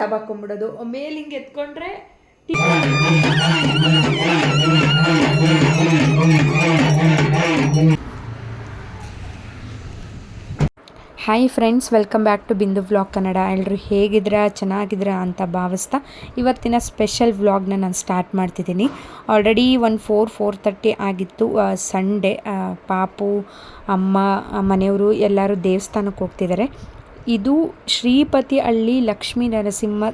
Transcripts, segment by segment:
Tub ಹಾಕೊಂಡ್ಬಿಡೋದು ಮೇಲೆ ಹಿಂಗೆ ಎತ್ಕೊಂಡ್ರೆ hi friends welcome back to Bindu vlog Kannada ಎಲ್ಲರೂ ಹೇಗಿದ್ದೀರಾ ಚೆನ್ನಾಗಿದ್ದೀರಾ ಅಂತ ಭಾವಿಸ್ತಾ ಇವತ್ತಿನ ಸ್ಪೆಷಲ್ ವ್ಲಾಗ್ನ ನಾನು ಸ್ಟಾರ್ಟ್ ಮಾಡ್ತಿದ್ದೀನಿ. Already one four four thirty ಆಗಿತ್ತು. ಸಂಡೇ ಪಾಪು, ಅಮ್ಮ ಮನೆಯವರು ಎಲ್ಲರೂ ದೇವಸ್ಥಾನಕ್ಕೆ ಹೋಗ್ತಿದ್ದಾರೆ ಇದು ಶ್ರೀಪತಿ ಹಳ್ಳಿ ಲಕ್ಷ್ಮೀ ನರಸಿಂಹ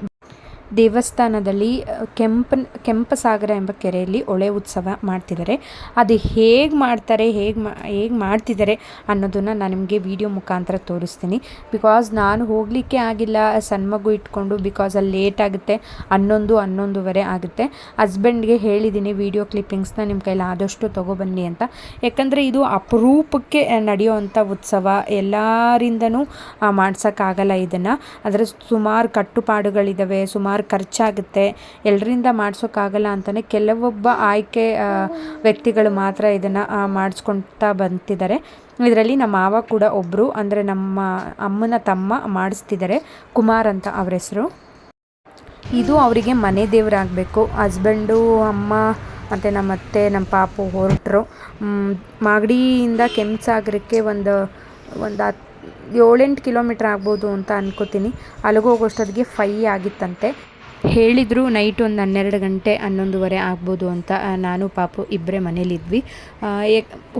ದೇವಸ್ಥಾನದಲ್ಲಿ ಕೆಂಪ, ಕೆಂಪಸಾಗರ ಎಂಬ ಕೆರೆಯಲ್ಲಿ ಹೊಳೆ ಉತ್ಸವ ಮಾಡ್ತಿದ್ದಾರೆ. ಅದು ಹೇಗೆ ಮಾಡ್ತಾರೆ, ಹೇಗೆ ಮಾ, ಹೇಗೆ ಮಾಡ್ತಿದ್ದಾರೆ ಅನ್ನೋದನ್ನು ನಾನು ನಿಮಗೆ ವಿಡಿಯೋ ಮುಖಾಂತರ ತೋರಿಸ್ತೀನಿ. ಬಿಕಾಸ್ ನಾನು ಹೋಗಲಿಕ್ಕೆ ಆಗಿಲ್ಲ ಸಣ್ಣ ಮಗು ಇಟ್ಕೊಂಡು ಬಿಕಾಸ್ ಅಲ್ಲಿ ಲೇಟ್ ಆಗುತ್ತೆ, ಹನ್ನೊಂದು, ಹನ್ನೊಂದುವರೆ ಆಗುತ್ತೆ. ಹಸ್ಬೆಂಡ್ಗೆ ಹೇಳಿದ್ದೀನಿ ವಿಡಿಯೋ ಕ್ಲಿಪ್ಪಿಂಗ್ಸ್ನ ನಿಮ್ಮ ಕೈಲಿ ಆದಷ್ಟು ತೊಗೊಬನ್ನಿ ಅಂತ. ಯಾಕಂದರೆ ಇದು ಅಪರೂಪಕ್ಕೆ ನಡೆಯುವಂಥ ಉತ್ಸವ. ಎಲ್ಲರಿಂದನೂ ಮಾಡ್ಸೋಕ್ಕಾಗಲ್ಲ ಇದನ್ನು. ಅದರ ಸುಮಾರು ಕಟ್ಟುಪಾಡುಗಳಿದ್ದಾವೆ ಸುಮಾರು ಖರ್ಚಾಗುತ್ತೆ ಎಲ್ಲರಿಂದ ಮಾಡಿಸೋಕ್ಕಾಗಲ್ಲ ಅಂತಲೇ ಕೆಲವೊಬ್ಬ ಆಯ್ಕೆ ವ್ಯಕ್ತಿಗಳು ಮಾತ್ರ ಇದನ್ನು ಮಾಡಿಸ್ಕೊಳ್ತಾ ಬಂತಿದ್ದಾರೆ. ಇದರಲ್ಲಿ ನಮ್ಮ ಮಾವ ಕೂಡ ಒಬ್ಬರು ಅಂದರೆ ನಮ್ಮ ಅಮ್ಮನ ತಮ್ಮ ಮಾಡಿಸ್ತಿದ್ದಾರೆ. ಕುಮಾರ್ ಅಂತ ಅವ್ರ ಹೆಸರು. ಇದು ಅವರಿಗೆ ಮನೆ ದೇವರಾಗಬೇಕು. ಹಸ್ಬೆಂಡು, ಅಮ್ಮ, ಮತ್ತು ನಮ್ಮ ಅತ್ತೆ, ನಮ್ಮ ಪಾಪು ಹೊರಟರು. ಮಾಗಡಿಯಿಂದ ಕೆಂಪಸಾಗರಕ್ಕೆ ಒಂದು ಒಂದು ಹತ್ತು ಏಳೆಂಟು ಕಿಲೋಮೀಟ್ರ್ ಆಗ್ಬೋದು ಅಂತ ಅನ್ಕೋತೀನಿ. ಅಲ್ಲಿಗೆ ಹೋಗೋಷ್ಟೊತ್ತಿಗೆ ಫೈ ಆಗಿತ್ತಂತೆ. ಹೇಳಿದರು ನೈಟ್ ಒಂದು ಹನ್ನೆರಡು ಗಂಟೆ, ಹನ್ನೊಂದುವರೆ ಆಗ್ಬೋದು ಅಂತ ನಾನು, ಪಾಪು ಇಬ್ಬರೇ ಮನೇಲಿದ್ವಿ.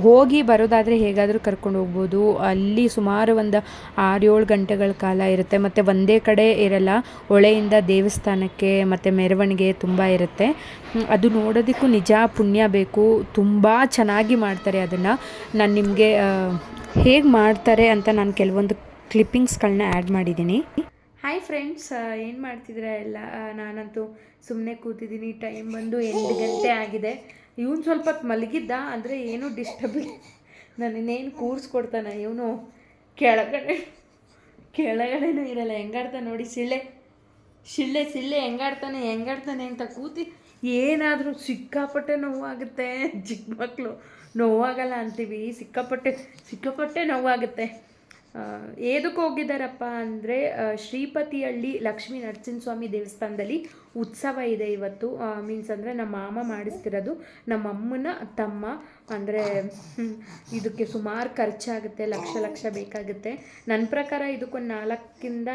ಹೋಗಿ ಬರೋದಾದರೆ ಹೇಗಾದರೂ ಕರ್ಕೊಂಡು ಹೋಗ್ಬೋದು. ಅಲ್ಲಿ ಸುಮಾರು ಒಂದು ಆರೇಳು ಗಂಟೆಗಳ ಕಾಲ ಇರುತ್ತೆ. ಮತ್ತು ಒಂದೇ ಕಡೆ ಇರಲ್ಲ, ಹೊಳೆಯಿಂದ ದೇವಸ್ಥಾನಕ್ಕೆ ಮತ್ತು ಮೆರವಣಿಗೆ ತುಂಬ ಇರುತ್ತೆ. ಅದು ನೋಡೋದಕ್ಕೂ ನಿಜ ಪುಣ್ಯ ಬೇಕು. ತುಂಬ ಚೆನ್ನಾಗಿ ಮಾಡ್ತಾರೆ ಅದನ್ನು. ನಾನು ನಿಮಗೆ ಹೇಗೆ ಮಾಡ್ತಾರೆ ಅಂತ ನಾನು ಕೆಲವೊಂದು ಕ್ಲಿಪ್ಪಿಂಗ್ಸ್ಗಳನ್ನ ಆ್ಯಡ್ ಮಾಡಿದ್ದೀನಿ ಹಾಯ್ ಫ್ರೆಂಡ್ಸ್ ಏನು ಮಾಡ್ತಿದ್ದೀರಾ ಎಲ್ಲ? ನಾನಂತೂ ಸುಮ್ಮನೆ ಕೂತಿದ್ದೀನಿ ಟೈಮ್ ಬಂದು ಎಂಟು ಗಂಟೆ ಆಗಿದೆ. ಇವನು ಸ್ವಲ್ಪ ಮಲಗಿದ್ದ ಅಂದರೆ ಏನೂ ಡಿಸ್ಟರ್ಬ್ ನಾನು ಇನ್ನೇನು ಕೂರಿಸ್ಕೊಡ್ತಾನೆ ಇವನು? ಕೆಳಗಡೆ ಕೆಳಗಡೆನೂ ಇರಲ್ಲ ಹೆಂಗಾಡ್ತಾ ನೋಡಿ ಸಿಳ್ಳೆ ಶಿಳ್ಳೆ ಸಿಳ್ಳೆ ಹೆಂಗಾಡ್ತಾನೆ ಹೆಂಗಾಡ್ತಾನೆ ಅಂತ ಕೂತಿ ಏನಾದರೂ ಸಿಕ್ಕಾಪಟ್ಟೆ ನೋವಾಗುತ್ತೆ. ಚಿಕ್ಕ ಮಕ್ಕಳು ನೋವಾಗಲ್ಲ ಅಂತೀವಿ. ಸಿಕ್ಕಾಪಟ್ಟೆ ಸಿಕ್ಕಾಪಟ್ಟೆ ನೋವಾಗುತ್ತೆ. ಏದಕ್ಕೆ ಹೋಗಿದ್ದಾರಪ್ಪ ಅಂದರೆ ಶ್ರೀಪತಿಹಳ್ಳಿ ಲಕ್ಷ್ಮೀ ನರಸಿಂಹಸ್ವಾಮಿ ದೇವಸ್ಥಾನದಲ್ಲಿ ಉತ್ಸವ ಇದೆ ಇವತ್ತು. ಮೀನ್ಸ್ ಅಂದರೆ ನಮ್ಮ ಮಾಮ ಮಾಡಿಸ್ತಿರೋದು. ನಮ್ಮ ಅಮ್ಮನ ತಮ್ಮ ಅಂದರೆ ಇದಕ್ಕೆ ಸುಮಾರು ಖರ್ಚಾಗುತ್ತೆ, ಲಕ್ಷ ಲಕ್ಷ ಬೇಕಾಗುತ್ತೆ. ನನ್ನ ಪ್ರಕಾರ ಇದಕ್ಕೊಂದು ನಾಲ್ಕಿಂದ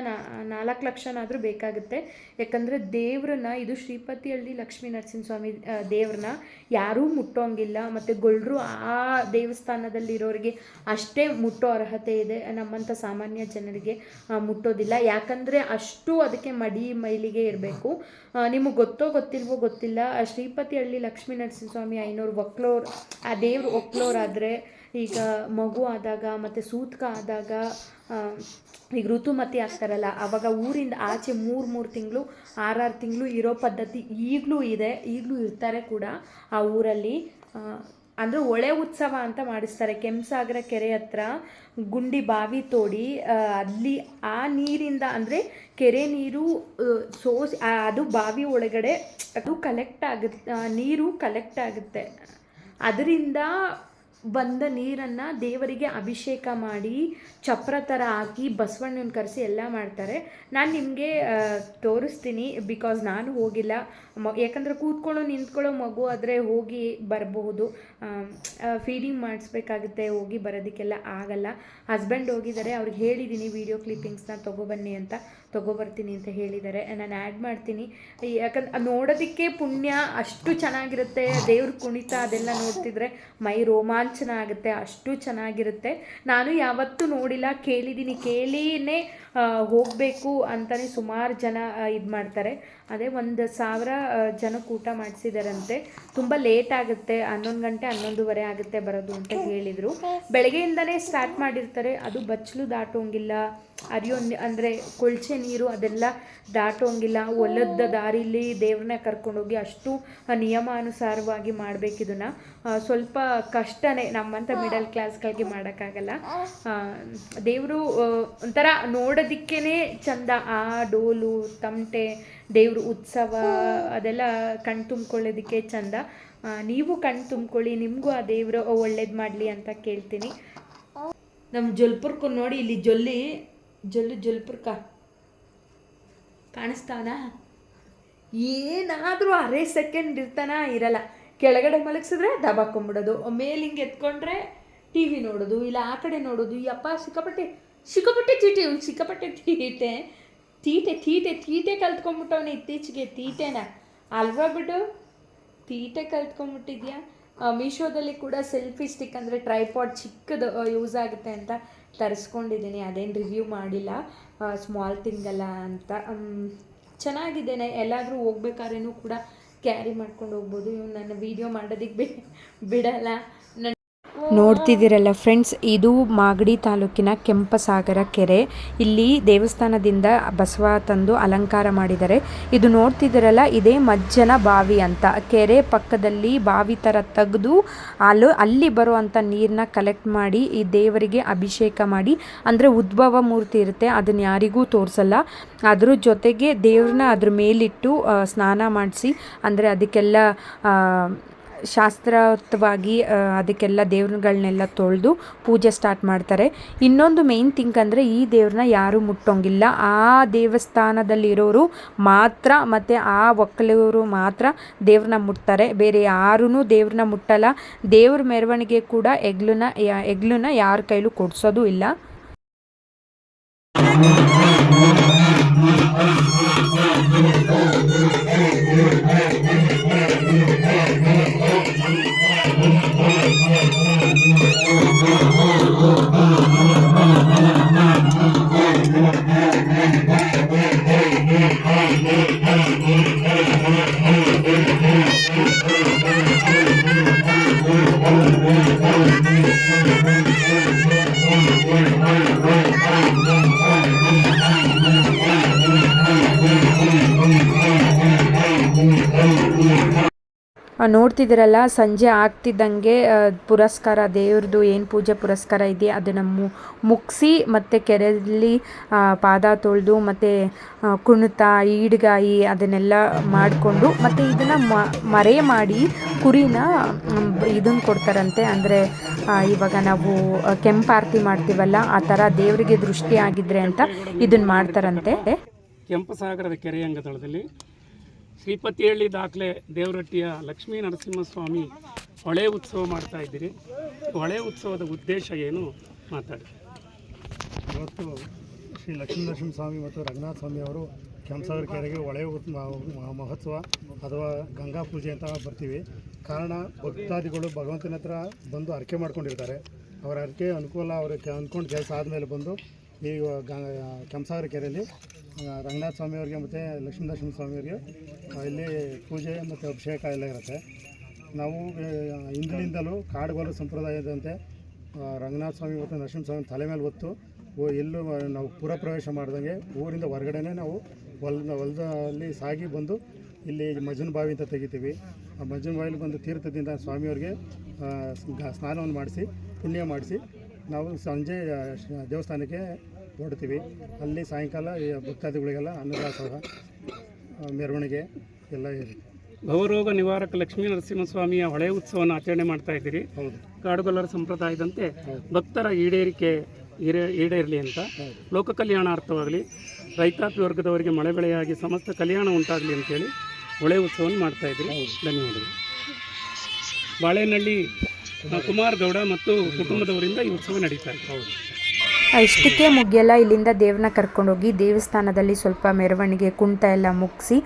ನಾಲ್ಕು ಲಕ್ಷನಾದರೂ ಬೇಕಾಗುತ್ತೆ. ಯಾಕಂದರೆ ದೇವ್ರನ್ನ, ಇದು ಶ್ರೀಪತಿಹಳ್ಳಿ ಲಕ್ಷ್ಮೀ ನರಸಿಂಹಸ್ವಾಮಿ ದೇವ್ರನ್ನ ಯಾರೂ ಮುಟ್ಟೋಂಗಿಲ್ಲ. ಮತ್ತು ಗೊಳ್ಳರು ಆ ದೇವಸ್ಥಾನದಲ್ಲಿರೋರಿಗೆ ಅಷ್ಟೇ ಮುಟ್ಟೋ ಅರ್ಹತೆ ಇದೆ ನಮ್ಮಂಥ ಸಾಮಾನ್ಯ ಜನರಿಗೆ ಮುಟ್ಟೋದಿಲ್ಲ. ಯಾಕಂದರೆ ಅಷ್ಟು ಅದಕ್ಕೆ ಮಡಿ ಮೈಲಿಗೆ ಇರಬೇಕು. ನಿಮಗೆ ಗೊತ್ತೋ ಗೊತ್ತಿಲ್ವೋ ಗೊತ್ತಿಲ್ಲ. ಶ್ರೀಪತಿ ಹಳ್ಳಿ ಲಕ್ಷ್ಮೀ ನರಸಿಂಹಸ್ವಾಮಿ ಐನೂರು, ಒಕ್ಲೋರ್ ಆ ದೇವ್ರು ಒಪ್ಲೋರಾದರೆ ಈಗ ಮಗು ಆದಾಗ ಮತ್ತು ಸೂತಕ ಆದಾಗ ಈಗ ಋತುಮತಿ ಆಗ್ತಾರಲ್ಲ ಆವಾಗ ಊರಿಂದ ಆಚೆ ಮೂರು ಮೂರು ತಿಂಗಳು, ಆರಾರು ತಿಂಗಳು ಇರೋ ಪದ್ಧತಿ ಈಗಲೂ ಇದೆ, ಈಗಲೂ ಇರ್ತಾರೆ ಕೂಡ ಆ ಊರಲ್ಲಿ. ಅಂದರೆ ಒಳೆ ಉತ್ಸವ ಅಂತ ಮಾಡಿಸ್ತಾರೆ. ಕೆಂಪಸಾಗರ ಕೆರೆ ಹತ್ರ ಗುಂಡಿ ಬಾವಿ ತೋಡಿ ಅಲ್ಲಿ ಆ ನೀರಿಂದ ಅಂದರೆ ಕೆರೆ ನೀರು ಸೋಸಿ ಅದು ಬಾವಿ ಒಳಗಡೆ ಅದು ಕಲೆಕ್ಟ್ ಆಗುತ್ತೆ ನೀರು ಕಲೆಕ್ಟ್ ಆಗುತ್ತೆ. ಅದರಿಂದ ಬಂದ ನೀರನ್ನು ದೇವರಿಗೆ ಅಭಿಷೇಕ ಮಾಡಿ ಚಪ್ರ ಥರ ಹಾಕಿ ಬಸವಣ್ಣನ ಕರೆಸಿ ಎಲ್ಲ ಮಾಡ್ತಾರೆ. ನಾನು ನಿಮಗೆ ತೋರಿಸ್ತೀನಿ ಬಿಕಾಸ್ ನಾನು ಹೋಗಿಲ್ಲ. ಮ, ಯಾಕಂದರೆ ಕೂತ್ಕೊಳ್ಳೋ, ನಿಂತ್ಕೊಳ್ಳೋ ಮಗು ಆದರೆ ಹೋಗಿ ಬರಬಹುದು. ಫೀಡಿಂಗ್ ಮಾಡಿಸ್ಬೇಕಾಗುತ್ತೆ, ಹೋಗಿ ಬರೋದಕ್ಕೆಲ್ಲ ಆಗಲ್ಲ. ಹಸ್ಬೆಂಡ್ ಹೋಗಿದ್ದಾರೆ, ಅವ್ರಿಗೆ ಹೇಳಿದ್ದೀನಿ ವೀಡಿಯೋ ಕ್ಲಿಪ್ಪಿಂಗ್ಸ್ನ ತೊಗೊಬನ್ನಿ ಅಂತ. ತೊಗೊಬರ್ತೀನಿ ಅಂತ ಹೇಳಿದ್ದಾರೆ. ನಾನು ಆ್ಯಡ್ ಮಾಡ್ತೀನಿ. ಯಾಕಂದ್ರೆ ನೋಡೋದಕ್ಕೆ ಪುಣ್ಯ, ಅಷ್ಟು ಚೆನ್ನಾಗಿರುತ್ತೆ. ದೇವ್ರ ಕುಣಿತ ಅದೆಲ್ಲ ನೋಡ್ತಿದ್ರೆ ಮೈ ರೋಮಾಂಚನ ಆಗುತ್ತೆ ಅಷ್ಟು ಚೆನ್ನಾಗಿರುತ್ತೆ. ನಾನು ಯಾವತ್ತೂ ನೋಡಿಲ್ಲ ಕೇಳಿದ್ದೀನಿ ಕೇಳಿನೇ ಹೋಗಬೇಕು ಅಂತಲೇ ಸುಮಾರು ಜನ ಇದು ಮಾಡ್ತಾರೆ. ಅದೇ ಒಂದು ಸಾವಿರ ಜನಕ್ಕೆ ಊಟ ಮಾಡಿಸಿದಾರಂತೆ. ತುಂಬ ಲೇಟ್ ಆಗುತ್ತೆ ಹನ್ನೊಂದು ಗಂಟೆ ಹನ್ನೊಂದುವರೆ ಆಗುತ್ತೆ ಬರೋದು ಅಂತ ಹೇಳಿದರು ಬೆಳಗ್ಗೆಯಿಂದನೇ ಸ್ಟಾರ್ಟ್ ಮಾಡಿರ್ತಾರೆ ಅದು ಬಚ್ಚಲು ದಾಟೋಂಗಿಲ್ಲ. ಅರಿಯೋ ಅಂದರೆ ಕೊಳ್ಚೆ ನೀರು ಅದೆಲ್ಲ ದಾಟೋಂಗಿಲ್ಲ. ಹೊಲದ ದಾರಿಲಿ ದೇವ್ರನ್ನ ಕರ್ಕೊಂಡೋಗಿ ಅಷ್ಟು ನಿಯಮಾನುಸಾರವಾಗಿ ಮಾಡಬೇಕು ಇದನ್ನು ಸ್ವಲ್ಪ ಕಷ್ಟನೇ ನಮ್ಮಂಥ ಮಿಡಲ್ ಕ್ಲಾಸ್ಗಳಿಗೆ ಮಾಡೋಕ್ಕಾಗಲ್ಲ. ದೇವರು ಒಂಥರ ನೋಡೋದಕ್ಕೇ ಚಂದ. ಆ ಡೋಲು ತಮಟೆ ದೇವ್ರ ಉತ್ಸವ, ಅದೆಲ್ಲ ಕಣ್ ತುಂಬ್ಕೊಳ್ಳೋದಕ್ಕೆ ಚಂದ. ನೀವು ಕಣ್ ತುಂಬ್ಕೊಳ್ಳಿ, ನಿಮಗೂ ಆ ದೇವರು ಒಳ್ಳೇದು ಮಾಡಲಿ ಅಂತ ಕೇಳ್ತೀನಿ. ನಮ್ಮ ಜೊಲ್ಪುರ್ಕು ನೋಡಿ, ಇಲ್ಲಿ ಜೊಲ್ಲಿ ಜೊಲ್ಲು ಜಲ್ಪುರ್ಕ. ಕಾಣಿಸ್ತಾವನ ಏನಾದರೂ ಅರೆ ಸೆಕೆಂಡ್ ಇರ್ತಾನ ಇರಲ್ಲ. ಕೆಳಗಡೆ ಮಲಗಿಸಿದ್ರೆ ದಬಾಕೊಂಬಿಡೋದು. ಮೇಲೆ ಹಿಂಗೆ ಎತ್ಕೊಂಡ್ರೆ ಟಿ ವಿ ನೋಡೋದು ಇಲ್ಲ ಆ ಕಡೆ ನೋಡೋದು. ಯಪ್ಪ ಸಿಕ್ಕಾಪಟ್ಟೆ ಸಿಕ್ಕಾಪಟ್ಟೆ ಚೀಟಿ ಇವ್ನು ಸಿಕ್ಕಾಪಟ್ಟೆ ತೀಟೆ ತೀಟೆ ತೀಟೆ ತೀಟೆ ಕಲ್ತ್ಕೊಂಡ್ಬಿಟ್ಟವನೆ ಇತ್ತೀಚೆಗೆ ತೀಟೆನ. ಅಲ್ವಾ ಬಿಡು? ತೀಟೆ ಕಲ್ತ್ಕೊಂಡ್ಬಿಟ್ಟಿದ್ಯಾ ಮೀಶೋದಲ್ಲಿ ಕೂಡ ಸೆಲ್ಫಿ ಸ್ಟಿಕ್ ಅಂದರೆ ಟ್ರೈಪಾಡ್ ಚಿಕ್ಕದು ಯೂಸ್ ಆಗುತ್ತೆ ಅಂತ. ತರಿಸ್ಕೊಂಡಿದ್ದೀನಿ, ಅದೇನು ರಿವ್ಯೂ ಮಾಡಿಲ್ಲ. ಸ್ಮಾಲ್ ಥಿಂಗಲ್ಲ ಅಂತ. ಚೆನ್ನಾಗಿದ್ದೇನೆ. ಎಲ್ಲಾದರೂ ಹೋಗ್ಬೇಕಾದ್ರೂ ಕೂಡ ಕ್ಯಾರಿ ಮಾಡ್ಕೊಂಡು ಹೋಗ್ಬೋದು. ಇವ್ನು ನನ್ನ ವೀಡಿಯೋ ಮಾಡೋದಕ್ಕೆ ಬಿಡಲ್ಲ. ನನ್ನ ನೋಡ್ತಿದ್ದೀರಲ್ಲ ಫ್ರೆಂಡ್ಸ್, ಇದು ಮಾಗಡಿ ತಾಲೂಕಿನ ಕೆಂಪಸಾಗರ ಕೆರೆ. ಇಲ್ಲಿ ದೇವಸ್ಥಾನದಿಂದ ಬಸವ ತಂದು ಅಲಂಕಾರ ಮಾಡಿದ್ದಾರೆ. ಇದು ನೋಡ್ತಿದ್ದೀರಲ್ಲ, ಇದೇ ಮಜ್ಜನ ಬಾವಿ ಅಂತ. ಕೆರೆ ಪಕ್ಕದಲ್ಲಿ ಬಾವಿ ಥರ ತೆಗೆದು ಅಲ್ಲಿ ಅಲ್ಲಿ ಬರುವಂಥ ನೀರನ್ನ ಕಲೆಕ್ಟ್ ಮಾಡಿ, ಈ ದೇವರಿಗೆ ಅಭಿಷೇಕ ಮಾಡಿ, ಅಂದರೆ ಉದ್ಭವ ಮೂರ್ತಿ ಇರುತ್ತೆ. ಅದನ್ನು ಯಾರಿಗೂ ತೋರಿಸಲ್ಲ. ಅದ್ರ ಜೊತೆಗೆ ದೇವ್ರನ್ನ ಅದ್ರ ಮೇಲಿಟ್ಟು ಸ್ನಾನ ಮಾಡಿಸಿ, ಅಂದರೆ ಅದಕ್ಕೆಲ್ಲ ಶಾಸ್ತ್ರೋಕ್ತವಾಗಿ ಆ, ಅದಕ್ಕೆಲ್ಲ ದೇವ್ರಗಳನ್ನೆಲ್ಲ ತೊಳೆದು ಪೂಜೆ ಸ್ಟಾರ್ಟ್ ಮಾಡ್ತಾರೆ. ಇನ್ನೊಂದು ಮೇನ್ ಥಿಂಕ್ ಅಂದರೆ ಈ ದೇವ್ರನ್ನ ಯಾರೂ ಮುಟ್ಟೋಂಗಿಲ್ಲ. ಆ ದೇವಸ್ಥಾನದಲ್ಲಿರೋರು ಮಾತ್ರ ಮತ್ತು ಆ ಒಕ್ಕಲವರು ಮಾತ್ರ ದೇವ್ರನ್ನ ಮುಟ್ತಾರೆ. ಬೇರೆ ಯಾರೂ ದೇವ್ರನ್ನ ಮುಟ್ಟಲ್ಲ. ದೇವ್ರ ಮೆರವಣಿಗೆ ಕೂಡ ಎಗ್ಲನ್ನ ಎಗ್ಲನ್ನ ಯಾರ ಕೈಲೂ ಕೊಡ್ಸೋದು ಇಲ್ಲ. ನೋಡ್ತಿದ್ದೀರಲ್ಲ, ಸಂಜೆ ಆಗ್ತಿದ್ದಂಗೆ ಪುರಸ್ಕಾರ, ದೇವ್ರದ್ದು ಏನು ಪೂಜೆ ಪುರಸ್ಕಾರ ಇದೆ, ಅದನ್ನು ಮು, ಮುಗಿಸಿ ಮತ್ತು ಕೆರೆಯಲ್ಲಿ ಪಾದ ತೊಳೆದು ಮತ್ತು ಕುಣಿತ, ಈಡ್ಗಾಯಿ ಅದನ್ನೆಲ್ಲ ಮಾಡಿಕೊಂಡು ಮತ್ತು ಇದನ್ನು ಮರೆ ಮಾಡಿ ಕುರಿನ ಇದನ್ನ ಕೊಡ್ತಾರಂತೆ. ಅಂದರೆ ಇವಾಗ ನಾವು ಕೆಂಪು ಕೆಂಪಾರತಿ ಮಾಡ್ತೀವಲ್ಲ, ಆ ಥರ ದೇವರಿಗೆ ದೃಷ್ಟಿ ಆಗಿದ್ರೆ ಅಂತ ಇದನ್ನು ಮಾಡ್ತಾರಂತೆ. ಕೆಂಪಸಾಗರದ ಕೆರೆಯ ಅಂಗದಳದಲ್ಲಿ ಶ್ರೀಪತಿಹಳ್ಳಿ ದಾಖಲೆ, ದೇವರಟ್ಟಿಯ ಲಕ್ಷ್ಮೀ ನರಸಿಂಹಸ್ವಾಮಿ ಹೊಳೆ ಉತ್ಸವ ಮಾಡ್ತಾ ಇದ್ದೀರಿ. ಹೊಳೆ ಉತ್ಸವದ ಉದ್ದೇಶ ಏನು? ಮಾತಾಡಿ. ಇವತ್ತು ಶ್ರೀ ಲಕ್ಷ್ಮೀ ನರಸಿಂಹಸ್ವಾಮಿ ಮತ್ತು ರಂಗನಾಥ ಸ್ವಾಮಿ ಅವರು ಕೆಂಪಸಾಗರ ಕೆರೆಗೆ ಹೊಳೆ ಮಹೋತ್ಸವ ಅಥವಾ ಗಂಗಾ ಪೂಜೆ ಅಂತ ಬರ್ತೀವಿ. ಕಾರಣ ಭಕ್ತಾದಿಗಳು ಭಗವಂತನ ಹತ್ರ ಬಂದು ಅರ್ಕೆ ಮಾಡ್ಕೊಂಡಿರ್ತಾರೆ. ಅವರ ಅರ್ಕೆ ಅನುಕೂಲ ಅವ್ರಿಗೆ ಅಂದ್ಕೊಂಡು ಕೆಲಸ ಆದಮೇಲೆ ಬಂದು ಈ ಗ ಕೆಂಪಸಾಗರ ಕೆರೆಯಲ್ಲಿ ರಂಗನಾಥ ಸ್ವಾಮಿಯವರಿಗೆ ಮತ್ತು ಲಕ್ಷ್ಮೀ ನರಸಿಂಹ ಸ್ವಾಮಿಯವರಿಗೆ ಆ, ಇಲ್ಲಿ ಪೂಜೆ ಮತ್ತು ಅಭಿಷೇಕ ಎಲ್ಲ ಇರುತ್ತೆ. ನಾವು ಹಿಂದಿನಿಂದಲೂ ಕಾಡುಗೋಲು ಸಂಪ್ರದಾಯದಂತೆ ರಂಗನಾಥ ಸ್ವಾಮಿ ಮತ್ತು ನರಸಿಂಹ ಸ್ವಾಮಿ ತಲೆ ಮೇಲೆ ಹೊತ್ತು ಎಲ್ಲೂ ನಾವು ಪುರ ಪ್ರವೇಶ ಮಾಡ್ದಂಗೆ ಊರಿಂದ ಹೊರಗಡೆನೇ ನಾವು ಹೊಲ ಹೊಲದಲ್ಲಿ ಸಾಗಿ ಬಂದು ಇಲ್ಲಿ ಮಜ್ಜನ ಬಾವಿ ಅಂತ ತೆಗಿತೀವಿ. ಆ ಮಜ್ಜನ ಬಾವಿಲಿ ಬಂದು ತೀರ್ಥದಿಂದ ಸ್ವಾಮಿಯವ್ರಿಗೆ ಸ್ನಾನವನ್ನು ಮಾಡಿಸಿ ಪುಣ್ಯ ಮಾಡಿಸಿ ನಾವು ಸಂಜೆ ದೇವಸ್ಥಾನಕ್ಕೆ ಹೊರಡ್ತೀವಿ ಅಲ್ಲಿ ಸಾಯಂಕಾಲ ಈ ಭಕ್ತಾದಿಗಳಿಗೆಲ್ಲ ಅನ್ನದಾಸೋಹ ಮೆರವಣಿಗೆ ಎಲ್ಲ ಇರುತ್ತೆ. ಭವರೋಗ ನಿವಾರಕ ಲಕ್ಷ್ಮೀ ನರಸಿಂಹಸ್ವಾಮಿಯ ಹೊಳೆ ಉತ್ಸವವನ್ನು ಆಚರಣೆ ಮಾಡ್ತಾ ಇದ್ದೀರಿ. ಹೌದು. ಕಾಡುಗೊಲ್ಲರ ಸಂಪ್ರದಾಯದಂತೆ. ಭಕ್ತರ ಈಡೇರಿಕೆ ಈಡೇ ಈಡೇರಲಿ ಅಂತ. ಲೋಕ ಲೋಕ ಕಲ್ಯಾಣಾರ್ಥವಾಗಲಿ ರೈತಾಪಿ ವರ್ಗದವರಿಗೆ ಮಳೆ ಬೆಳೆಯಾಗಿ ಸಮಸ್ತ ಕಲ್ಯಾಣ ಉಂಟಾಗಲಿ ಅಂತೇಳಿ ಹೊಳೆ ಉತ್ಸವವನ್ನು ಮಾಡ್ತಾ ಇದ್ದೀರಿ. ಧನ್ಯವಾದಗಳು. ಬಾಳೆನಹಳ್ಳಿ ಕುಮಾರ್ ಗೌಡ ಮತ್ತು ಕುಟುಂಬದವರಿಂದ ಈ ಉತ್ಸವ ನಡೀತಾ ಇದೆ. ಹೌದು. ಇಷ್ಟಕ್ಕೆ ಮುಗಿಯಲ್ಲ, ಇಲ್ಲಿಂದ ದೇವ್ರನ್ನ ಕರ್ಕೊಂಡೋಗಿ ದೇವಸ್ಥಾನದಲ್ಲಿ ಸ್ವಲ್ಪ ಮೆರವಣಿಗೆ ಕುಂಟ ಎಲ್ಲ ಮುಗಿಸಿ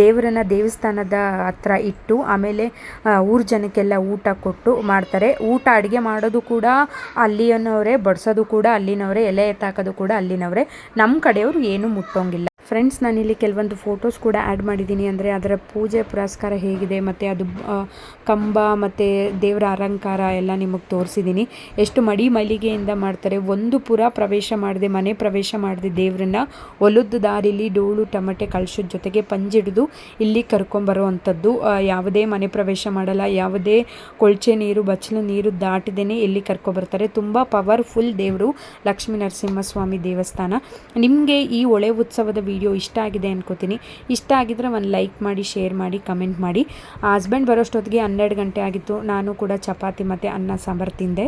ದೇವರನ್ನ ದೇವಸ್ಥಾನದ ಹತ್ರ ಇಟ್ಟು ಆಮೇಲೆ ಊರು ಜನಕ್ಕೆಲ್ಲ ಊಟ ಕೊಟ್ಟು ಮಾಡ್ತಾರೆ. ಊಟ ಅಡುಗೆ ಮಾಡೋದು ಕೂಡ ಅಲ್ಲಿಯನ್ನವರೇ ಬಡಿಸೋದು ಕೂಡ ಅಲ್ಲಿನವರೇ, ಎಲೆ ಎತ್ತಾಕೋದು ಕೂಡ ಅಲ್ಲಿನವರೇ. ನಮ್ಮ ಕಡೆಯವರು ಏನೂ ಮುಟ್ಟೋಂಗಿಲ್ಲ. ಫ್ರೆಂಡ್ಸ್ ನಾನಿಲ್ಲಿ ಕೆಲವೊಂದು ಫೋಟೋಸ್ ಕೂಡ ಆ್ಯಡ್ ಮಾಡಿದ್ದೀನಿ. ಅಂದರೆ ಅದರ ಪೂಜೆ ಪುರಸ್ಕಾರ ಹೇಗಿದೆ, ಮತ್ತು ಅದು ಕಂಬ, ಮತ್ತು ದೇವರ ಅಲಂಕಾರ ಎಲ್ಲ ನಿಮಗೆ ತೋರಿಸಿದ್ದೀನಿ. ಎಷ್ಟು ಮಡಿ ಮಲ್ಲಿಗೆಯಿಂದ ಮಾಡ್ತಾರೆ. ಒಂದು ಪುರ ಪ್ರವೇಶ ಮಾಡದೆ, ಮನೆ ಪ್ರವೇಶ ಮಾಡದೆ ದೇವರನ್ನ. ಒಲುದ್ದು ದಾರಿಲಿ ಡೋಳು, ಟಮಟೆ ಕಳಶದ ಜೊತೆಗೆ ಪಂಜಿಡಿದು ಇಲ್ಲಿ ಕರ್ಕೊಂಬರುವಂಥದ್ದು ಅಂಥದ್ದು ಯಾವುದೇ ಮನೆ ಪ್ರವೇಶ ಮಾಡಲ್ಲ. ಯಾವುದೇ ಕೊಳ್ಚೆ ನೀರು, ಬಚ್ಚಲು ನೀರು ದಾಟದೇನೆ ಇಲ್ಲಿ ಕರ್ಕೊಬರ್ತಾರೆ ತುಂಬ ಪವರ್ಫುಲ್ ದೇವರು ಲಕ್ಷ್ಮೀ ನರಸಿಂಹಸ್ವಾಮಿ ದೇವಸ್ಥಾನ. ನಿಮಗೆ ಈ ಒಳೆ ಉತ್ಸವದ ವಿಡಿಯೋ ಇಷ್ಟ ಆಗಿದೆ ಅನ್ಕೋತೀನಿ. ಇಷ್ಟ ಆಗಿದ್ರೆ ಒಂದು ಲೈಕ್ ಮಾಡಿ, ಶೇರ್ ಮಾಡಿ, ಕಮೆಂಟ್ ಮಾಡಿ. ಹಸ್ಬೆಂಡ್ ಬರೋಷ್ಟೊತ್ತಿಗೆ ಹನ್ನೆರಡು ಗಂಟೆ ಆಗಿತ್ತು. ನಾನು ಕೂಡ ಚಪಾತಿ ಮತ್ತು ಅನ್ನ ಸಾಂಬಾರು ತಿಂದೆ.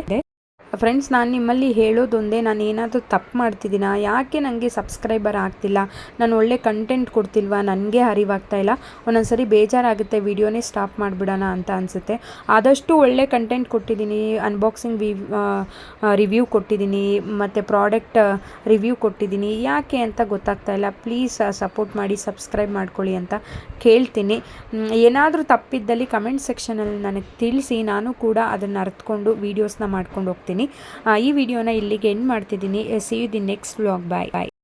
ಫ್ರೆಂಡ್ಸ್ ನಾನು ನಿಮ್ಮಲ್ಲಿ ಹೇಳೋದೊಂದೇ ನಾನು ಏನಾದರೂ ತಪ್ಪು ಮಾಡ್ತಿದ್ದೀನಾ? ಯಾಕೆ ನನಗೆ ಸಬ್ಸ್ಕ್ರೈಬರ್ ಆಗ್ತಿಲ್ಲ? ನಾನು ಒಳ್ಳೆ ಕಂಟೆಂಟ್ ಕೊಡ್ತಿಲ್ವಾ? ನನಗೆ ಅರಿವಾಗ್ತಾ ಇಲ್ಲ. ಒಂದೊಂದ್ಸರಿ ಬೇಜಾರಾಗುತ್ತೆ, ವಿಡಿಯೋನೇ ಸ್ಟಾಪ್ ಮಾಡಿಬಿಡೋಣ ಅಂತ ಅನಿಸುತ್ತೆ. ಆದಷ್ಟು ಒಳ್ಳೆ ಕಂಟೆಂಟ್ ಕೊಟ್ಟಿದ್ದೀನಿ ಅನ್ಬಾಕ್ಸಿಂಗ್ ವಿ ರಿವ್ಯೂ ಕೊಟ್ಟಿದ್ದೀನಿ, ಮತ್ತು ಪ್ರಾಡಕ್ಟ್ ರಿವ್ಯೂ ಕೊಟ್ಟಿದ್ದೀನಿ. ಯಾಕೆ ಅಂತ ಗೊತ್ತಾಗ್ತಾ ಇಲ್ಲ. ಪ್ಲೀಸ್ ಸಪೋರ್ಟ್ ಮಾಡಿ ಸಬ್ಸ್ಕ್ರೈಬ್ ಮಾಡ್ಕೊಳ್ಳಿ ಅಂತ ಕೇಳ್ತೀನಿ. ಏನಾದರೂ ತಪ್ಪಿದ್ದಲ್ಲಿ ಕಮೆಂಟ್ ಸೆಕ್ಷನಲ್ಲಿ ನನಗೆ ತಿಳಿಸಿ. ನಾನು ಕೂಡ ಅದನ್ನು ಅರ್ಥಕೊಂಡು ವೀಡಿಯೋಸ್ನ ಮಾಡ್ಕೊಂಡು ಹೋಗ್ತೀನಿ. ಈ ವಿಡಿಯೋನ ಇಲ್ಲಿಗೆ ಎಂಡ್ ಮಾಡ್ತಿದ್ದೀನಿ. See you the next vlog bye bye